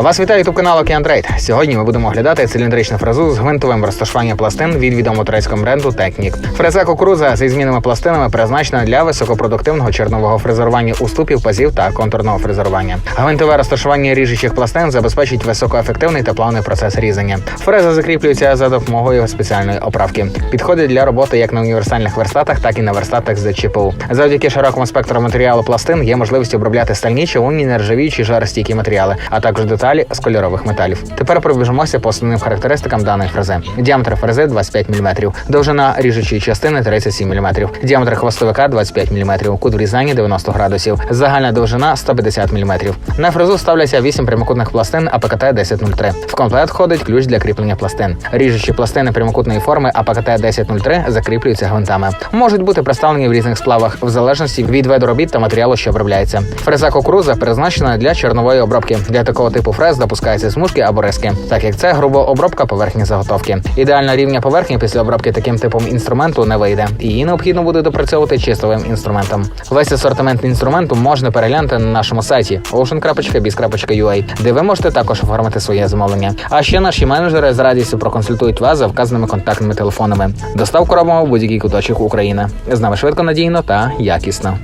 Вас вітає ютуб канал Океан Трейд. Сьогодні ми будемо оглядати циліндричну фрезу з гвинтовим розташуванням пластин від відомого турецького бренду Технік. Фреза кукуруза зі змінними пластинами призначена для високопродуктивного чернового фрезерування уступів, пазів та контурного фрезерування. Гвинтове розташування ріжучих пластин забезпечить високоефективний та плавний процес різання. Фреза закріплюється за допомогою спеціальної оправки. Підходить для роботи як на універсальних верстатах, так і на верстатах з ЧПУ. Завдяки широкому спектру матеріалу пластин є можливість обробляти стальні, чавунні, нержавіючі, жаростійкі матеріали, а також деталі з кольорових металів. Тепер пробіжимося по основним характеристикам даної фрези. Діаметр фрези 25 мм, довжина ріжучої частини 37 мм, діаметр хвостовика 25 мм, кут врізання 90 градусів, загальна довжина 150 мм. На фрезу ставляться 8 прямокутних пластин АПКТ 1003. В комплект входить ключ для кріплення пластин. Ріжучі пластини прямокутної форми АПКТ 1003 закріплюються гвинтами. Можуть бути представлені в різних сплавах в залежності від виду робіт та матеріалу, що обробляється. Фреза кукуруза призначена для чорнової обробки. Для такого типу фрез допускаються смужки або риски, так як це грубо обробка поверхні заготовки. Ідеальна рівня поверхні після обробки таким типом інструменту не вийде. Її необхідно буде допрацьовувати чистовим інструментом. Весь асортимент інструменту можна переглянути на нашому сайті ocean.biz.ua, де ви можете також оформити своє замовлення. А ще наші менеджери з радістю проконсультують вас за вказаними контактними телефонами. Доставку робимо в будь-який куточок України. З нами швидко, надійно та якісно.